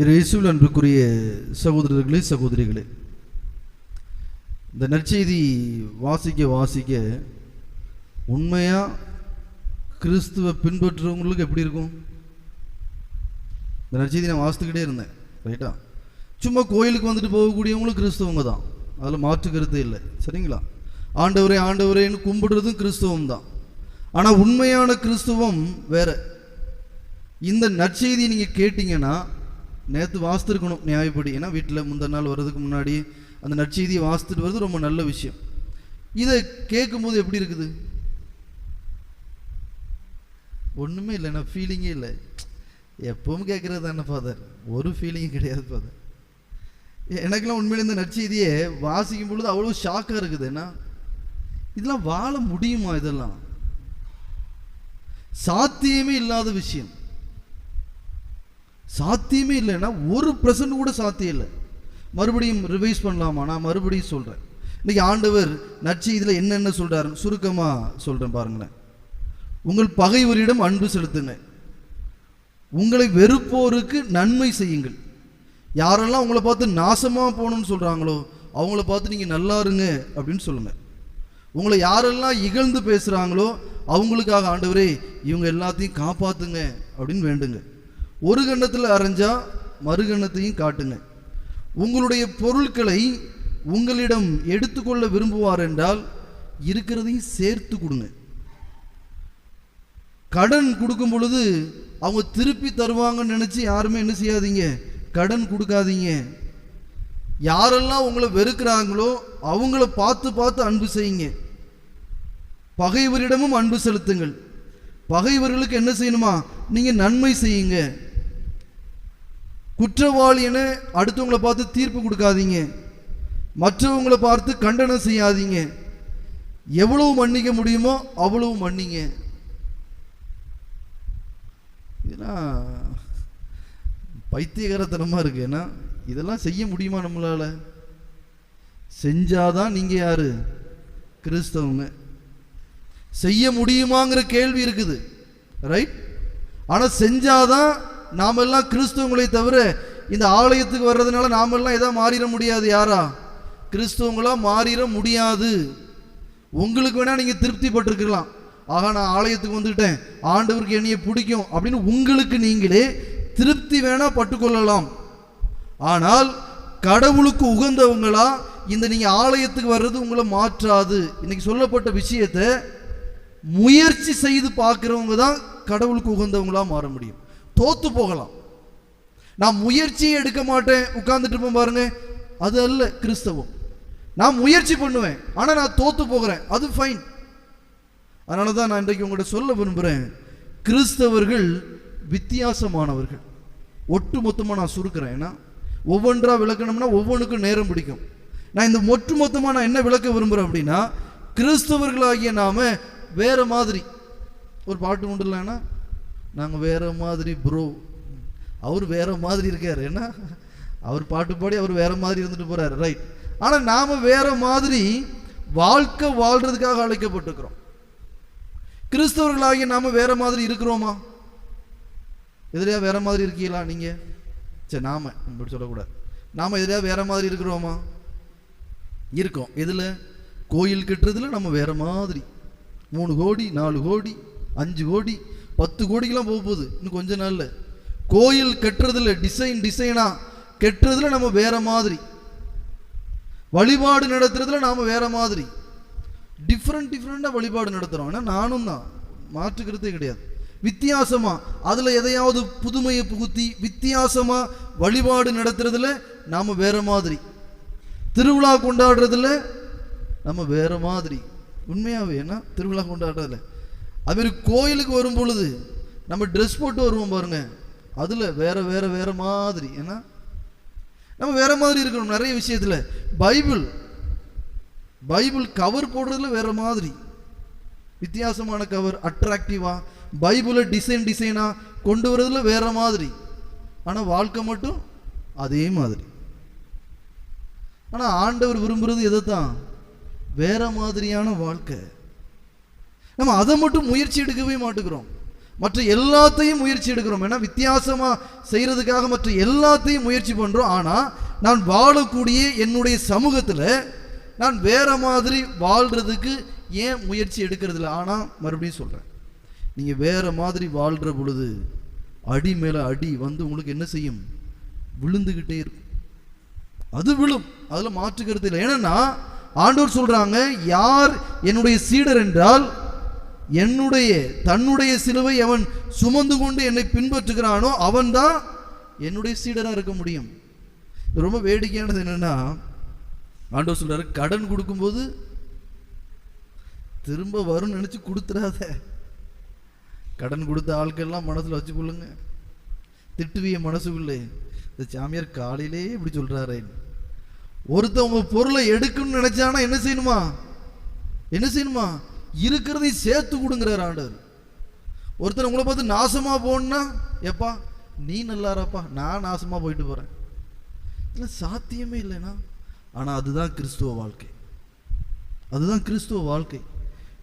இரு இயேசுவில் அன்புக்குரிய சகோதரர்களே சகோதரிகளே இந்த நற்செய்தி வாசிக்க வாசிக்க உண்மையாக கிறிஸ்துவை பின்பற்றுறவங்களுக்கு எப்படி இருக்கும்? இந்த நற்செய்தி நான் வாசித்துக்கிட்டே இருந்தேன் ரைட்டா? சும்மா கோயிலுக்கு வந்துட்டு போகக்கூடியவங்களும் கிறிஸ்தவங்க தான். அதில் மாற்று கருத்தே இல்லை சரிங்களா? ஆண்டவரே ஆண்டவரேன்னு கும்பிடுறதும் கிறிஸ்தவம் தான். ஆனால் உண்மையான கிறிஸ்துவம் வேற. இந்த நற்செய்தி நீங்கள் கேட்டிங்கன்னா நேற்று வாசித்துருக்கணும் நியாயப்படி. ஏன்னா வீட்டில் முந்தின நாள் வர்றதுக்கு முன்னாடி அந்த நற்செய்தியை வாசித்துட்டு வர்றது ரொம்ப நல்ல விஷயம். இதை கேட்கும்போது எப்படி இருக்குது? ஒன்றுமே இல்லை. நான் ஃபீலிங்கே இல்லை. எப்பவும் கேட்குறது தானே ஃபாதர் ஒரு ஃபீலிங்கும் கிடையாது ஃபாதர் எனக்கெல்லாம் உண்மையில இந்த நற்செய்தியை வாசிக்கும் பொழுது அவ்வளோ ஷாக்காக இருக்குது. ஏன்னா இதெல்லாம் வாழ முடியுமா இதெல்லாம்? சாத்தியமே இல்லாத விஷயம். சாத்தியமே இல்லைன்னா ஒரு பர்சன்ட் கூட சாத்தியம் இல்லை. மறுபடியும் ரிவைஸ் பண்ணலாமா? நான் மறுபடியும் சொல்கிறேன் இன்னைக்கு ஆண்டவர் நற்செய்தியில் என்னென்ன சொல்கிறாருன்னு சுருக்கமாக சொல்கிறேன் பாருங்களேன். உங்கள் பகைவரிடம் அன்பு செலுத்துங்க. உங்களை வெறுப்போருக்கு நன்மை செய்யுங்கள். யாரெல்லாம் உங்களை பார்த்து நாசமாக போகணும்னு சொல்கிறாங்களோ அவங்கள பார்த்து நீங்கள் நல்லா இருங்க அப்படின்னு சொல்லுங்கள் உங்களை யாரெல்லாம் இகழ்ந்து பேசுகிறாங்களோ அவங்களுக்காக ஆண்டவரே இவங்க எல்லாத்தையும் காப்பாற்றுங்க அப்படின்னு வேண்டுங்க. ஒரு கண்ணத்தில் அரைஞ்சா மறு கண்ணத்தையும் காட்டுங்க. உங்களுடைய பொருட்களை உங்களிடம் எடுத்துக்கொள்ள விரும்புவார் என்றால் இருக்கிறதையும் சேர்த்து கொடுங்க. கடன் கொடுக்கும் பொழுது அவங்க திருப்பி தருவாங்கன்னு நினச்சி யாருமே என்ன செய்யாதீங்க? கடன் கொடுக்காதீங்க. யாரெல்லாம் உங்களை வெறுக்கிறாங்களோ அவங்கள பார்த்து பார்த்து அன்பு செய்யுங்க. பகைவரிடமும் அன்பு செலுத்துங்கள். பகைவர்களுக்கு என்ன செய்யணுமா? நீங்கள் நன்மை செய்யுங்க. குற்றவாளின்னு அடுத்தவங்களை பார்த்து தீர்ப்பு கொடுக்காதீங்க. மற்றவங்களை பார்த்து கண்டனம் செய்யாதீங்க. எவ்வளவு மன்னிக்க முடியுமோ அவ்வளவு மன்னிங்க. இதெல்லாம் பைத்தியகரத்தனமாக இருக்கு. ஏன்னா இதெல்லாம் செய்ய முடியுமா நம்மளால்? செஞ்சாதான் நீங்கள் யார்? கிறிஸ்தவங்க. செய்ய முடியுமாங்கிற கேள்வி இருக்குது. ரைட் ஆனால் செஞ்சாதான் நாம எல்லாம் தவிர இந்த ஆலயத்துக்கு வர்றதுனால நாம எல்லாம் மாறிட முடியாது யாரா? கிறிஸ்துவங்களாக மாறிட முடியாது. உங்களுக்கு வேணா நீங்க திருப்தி பட்டிருக்கலாம் ஆகா நான் ஆலயத்துக்கு வந்துட்டேன். ஆண்டவருக்கு என்னைய பிடிக்கும் அப்படின்னு உங்களுக்கு நீங்களே திருப்தி வேணா பட்டுக்கொள்ளலாம். ஆனால் கடவுளுக்கு உகந்தவங்களா இந்த நீங்க ஆலயத்துக்கு வர்றது உங்களை மாற்றாது. இன்னைக்கு சொல்லப்பட்ட விஷயத்தை முயற்சி செய்து பார்க்குறவங்க தான் கடவுளுக்கு உகந்தவங்களா மாற முடியும். தோத்து போகலாம். நான் முயற்சியை எடுக்க மாட்டேன். உட்கார்ந்துட்டு இருப்பேன் பாருங்க. அது அல்ல கிறிஸ்தவம். நான் முயற்சி பண்ணுவேன். ஆனால் நான் தோத்து போகிறேன். அது ஃபைன் அதனால தான் நான் இன்றைக்கு உங்கள்கிட்ட சொல்ல விரும்புகிறேன் கிறிஸ்தவர்கள் வித்தியாசமானவர்கள். ஒட்டு மொத்தமாக நான் சுருக்கிறேன். ஏன்னா ஒவ்வொன்றா விளக்கணும்னா ஒவ்வொன்றுக்கும் நேரம் பிடிக்கும். நான் இந்த ஒட்டு மொத்தமாக நான் என்ன விளக்க விரும்புகிறேன் அப்படின்னா கிறிஸ்தவர்களாகிய நாம வேற மாதிரி. ஒரு பாட்டு உண்டு இல்லைன்னா நாங்கள் வேறு மாதிரி ப்ரோ அவர் வேறு மாதிரி இருக்கார். என்ன? அவர் பாட்டு பாடி அவர் வேற மாதிரி இருந்துட்டு போகிறார் ரைட் ஆனால் நாம் வேறு மாதிரி வாழ்க்கை வாழ்கிறதுக்காக அழைக்கப்பட்டிருக்கிறோம். கிறிஸ்தவர்களாகி நாம வேறு மாதிரி இருக்கிறோமா? எதிரியாக வேறு மாதிரி இருக்கீங்களா நீங்கள் சரி நாம இப்படி சொல்லக்கூடாது. நாம் எதிரியாக வேறு மாதிரி இருக்கிறோமா? இருக்கோம். இதில் கோயில் கட்டுறதுல நம்ம வேறு மாதிரி. மூணு கோடி நாலு கோடி அஞ்சு கோடி பத்து கோடிக்கெல்லாம் போக போகுது இன்னும் கொஞ்ச நாளில். கோயில் கட்டுறதுல டிசைன் டிசைனாக கெட்டுறதுல நம்ம வேற மாதிரி. வழிபாடு நடத்துறதுல நாம் வேற மாதிரி. டிஃப்ரெண்ட் டிஃப்ரெண்ட்டாக வழிபாடு நடத்துகிறோம் ஆனால் நானும் தான். மாற்றுக்கிறதே கிடையாது. வித்தியாசமாக அதில் எதையாவது புதுமையை புகுத்தி வித்தியாசமாக வழிபாடு நடத்துறதுல நாம் வேற மாதிரி. திருவிழா கொண்டாடுறதுல நம்ம வேற மாதிரி. உண்மையாகவே ஏன்னா திருவிழா கொண்டாடுறதுல அதுமாரி கோயிலுக்கு வரும் பொழுது நம்ம ட்ரெஸ் போட்டு வருவோம் பாருங்க. அதில் வேற வேற வேற மாதிரி. ஏன்னா நம்ம வேற மாதிரி இருக்கணும் நிறைய விஷயத்தில். பைபிள் பைபிள் கவர் போடுறதுல வேற மாதிரி. வித்தியாசமான கவர் அட்ராக்டிவாக பைபிளை டிசைன் டிசைனாக கொண்டு வரதுல வேற மாதிரி. ஆனால் வாழ்க்கை மட்டும் அதே மாதிரி. ஆனால் ஆண்டவர் விரும்புறது எதை தான் வேற மாதிரியான வாழ்க்கை. நம்ம அதை மட்டும் முயற்சி எடுக்கவே மாட்டேங்கிறோம். மற்ற எல்லாத்தையும் முயற்சி எடுக்கிறோம். ஏன்னா வித்தியாசமா செய்யறதுக்காக மற்ற எல்லாத்தையும் முயற்சி பண்றோம். ஆனா நான் வாழக்கூடிய என்னுடைய சமூகத்துல நான் வேற மாதிரி வாழ்றதுக்கு ஏன் முயற்சி எடுக்கிறது இல்லை ஆனா மறுபடியும் சொல்றேன். நீங்க வேற மாதிரி வாழ்ற பொழுது அடி மேல அடி வந்து உங்களுக்கு என்ன செய்யும்? விழுந்துகிட்டே இருக்கும். அது விழும். அதுல மாற்றுக்கிறது இல்லை. ஏன்னா ஆண்டோர் சொல்றாங்க யார் என்னுடைய சீடர் என்றால் என்னுடைய தன்னுடைய சிலுவை அவன் சுமந்து கொண்டு என்னை பின்பற்றுகிறானோ அவன்தான் என்னுடைய சீடராக இருக்க முடியும். ரொம்ப வேடிக்கையானது என்னன்னா ஆண்டவர் சொல்றாரு கடன் கொடுக்கும்போது திரும்ப வரும்னு நினைச்சு கொடுத்துடாத கடன் கொடுத்த ஆட்கள்லாம் மனசில் வச்சுக்கொள்ளுங்க. திட்டுவிய மனசுக்குள்ளே இந்த சாமியார் காலையிலே இப்படி சொல்கிறாரே ஒருத்தவங்க பொருளை எடுக்கணும்னு நினைச்சானா என்ன செய்யணுமா? என்ன செய்யணுமா? இருக்கிறதையும் சேர்த்து கொடுங்கிறார் ஆண்டவர். ஒருத்தர் உங்களை பார்த்து நாசமா போனா எப்பா நீ நல்லாரப்பா நான் நாசமா போயிட்டு போறேன். இல்லை சாத்தியமே இல்லைனா ஆனா அதுதான் கிறிஸ்துவ வாழ்க்கை. அதுதான் கிறிஸ்துவ வாழ்க்கை.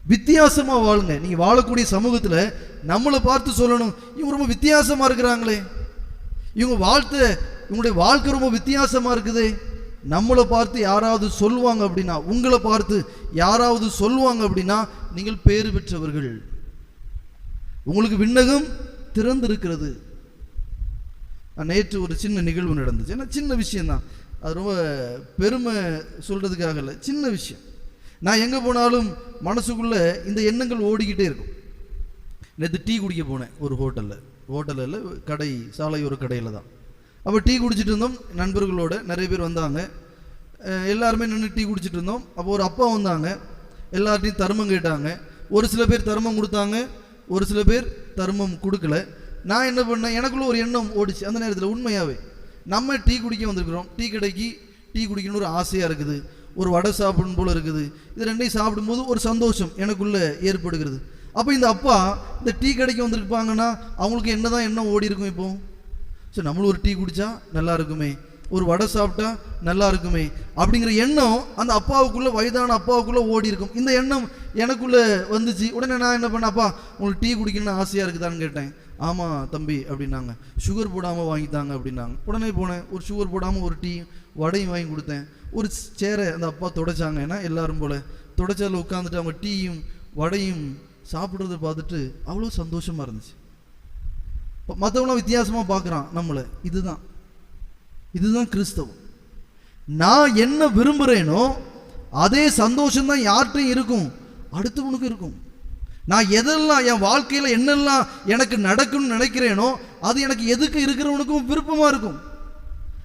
வித்தியாசமா வாழுங்க. நீங்க வாழக்கூடிய சமூகத்துல நம்மளை பார்த்து சொல்லணும் இவங்க ரொம்ப வித்தியாசமா இருக்கிறாங்களே. இவங்க வாழ்த்து இவங்களுடைய வாழ்க்கை ரொம்ப வித்தியாசமா இருக்குது. நம்மளை பார்த்து யாராவது சொல்லுவாங்க அப்படின்னா உங்களை பார்த்து யாராவது சொல்லுவாங்க அப்படின்னா நீங்கள் பேறு பெற்றவர்கள். உங்களுக்கு விண்ணகம் திறந்திருக்கிறது. நான் நேற்று ஒரு சின்ன நிகழ்வு நடந்துச்சு. ஏன்னா சின்ன விஷயம்தான். அது ரொம்ப பெருமை சொல்கிறதுக்காக இல்லை. சின்ன விஷயம். நான் எங்கே போனாலும் மனசுக்குள்ளே இந்த எண்ணங்கள் ஓடிக்கிட்டே இருக்கும். நேற்று டீ குடிக்க போனேன் ஒரு ஹோட்டலில். ஹோட்டலில் கடை சாலையோர கடையில் தான். அப்போ டீ குடிச்சிட்டு இருந்தோம் நண்பர்களோடு நிறைய பேர் வந்தாங்க. எல்லாருமே நின்று டீ குடிச்சிட்டு இருந்தோம் அப்போ ஒரு அப்பா வந்தாங்க. எல்லார்ட்டையும் தர்மம் கேட்டாங்க. ஒரு சில பேர் தர்மம் கொடுத்தாங்க. ஒரு சில பேர் தர்மம் கொடுக்கல. நான் என்ன பண்ணேன்? எனக்குள்ள ஒரு எண்ணம் ஓடிச்சு. அந்த நேரத்தில் உண்மையாகவே நம்ம டீ குடிக்க வந்திருக்கிறோம். டீ கடைக்கு டீ குடிக்கணும்னு ஒரு ஆசையாக இருக்குது. ஒரு வடை சாப்பிடணும் போல் இருக்குது. இது ரெண்டையும் சாப்பிடும்போது ஒரு சந்தோஷம் எனக்குள்ளே ஏற்படுகிறது. அப்போ இந்த அப்பா இந்த டீ கடைக்கு வந்திருப்பாங்கன்னா அவங்களுக்கு என்ன தான் எண்ணம் ஓடி இருக்கும் இப்போது சரி நம்மளும் ஒரு டீ குடிச்சா நல்லா இருக்குமே ஒரு வடை சாப்பிட்டா நல்லா இருக்குமே அப்படிங்கிற எண்ணம் அந்த அப்பாவுக்குள்ளே வயதான அப்பாவுக்குள்ளே ஓடி இருக்கும் இந்த எண்ணம் எனக்குள்ளே வந்துச்சு. உடனே நான் என்ன பண்ணேன்? அப்பா உங்களுக்கு டீ குடிக்கணும்னு ஆசையாக இருக்குதான்னு கேட்டேன். ஆமாம் தம்பி அப்படின்னாங்க. சுகர் போடாமல் வாங்கித்தாங்க அப்படின்னாங்க. உடனே போனேன். ஒரு சுகர் போடாமல் ஒரு டீ வடையும் வாங்கி கொடுத்தேன். ஒரு சேரை அந்த அப்பா தொடச்சாங்க. ஏன்னா எல்லாரும் போல். தொடச்சதில் உட்காந்துட்டு அவங்க டீயும் வடையும் சாப்பிட்றத பார்த்துட்டு அவ்வளோ சந்தோஷமாக இருந்துச்சு. மற்றவங்களாம் வித்தியாசமாக பார்க்குறான் நம்மளை. இதுதான். இதுதான் கிறிஸ்தவம். நான் என்ன விரும்புகிறேனோ அதே சந்தோஷம்தான் யார்கிட்டையும் இருக்கும். அடுத்தவனுக்கும் இருக்கும். நான் எதெல்லாம் என் வாழ்க்கையில் என்னெல்லாம் எனக்கு நடக்கும்னு நினைக்கிறேனோ அது எனக்கு எதுக்கு இருக்கிறவனுக்கும் விருப்பமாக இருக்கும்.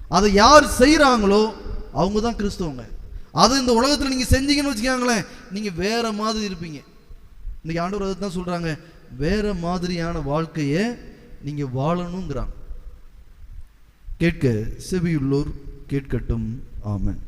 அதை யார் செய்கிறாங்களோ அவங்க தான் கிறிஸ்தவங்க. அது இந்த உலகத்தில் நீங்கள் செஞ்சீங்கன்னு வச்சுக்கோங்களேன் நீங்கள் வேறு மாதிரி இருப்பீங்க. இன்றைக்கி ஆண்டவர் அதை தான் சொல்கிறாங்க வேறு மாதிரியான வாழ்க்கையை நீங்கள் வாழணுங்கிறாங்க. கேட்க செவியுள்ளோர் கேட்கட்டும். ஆமன்.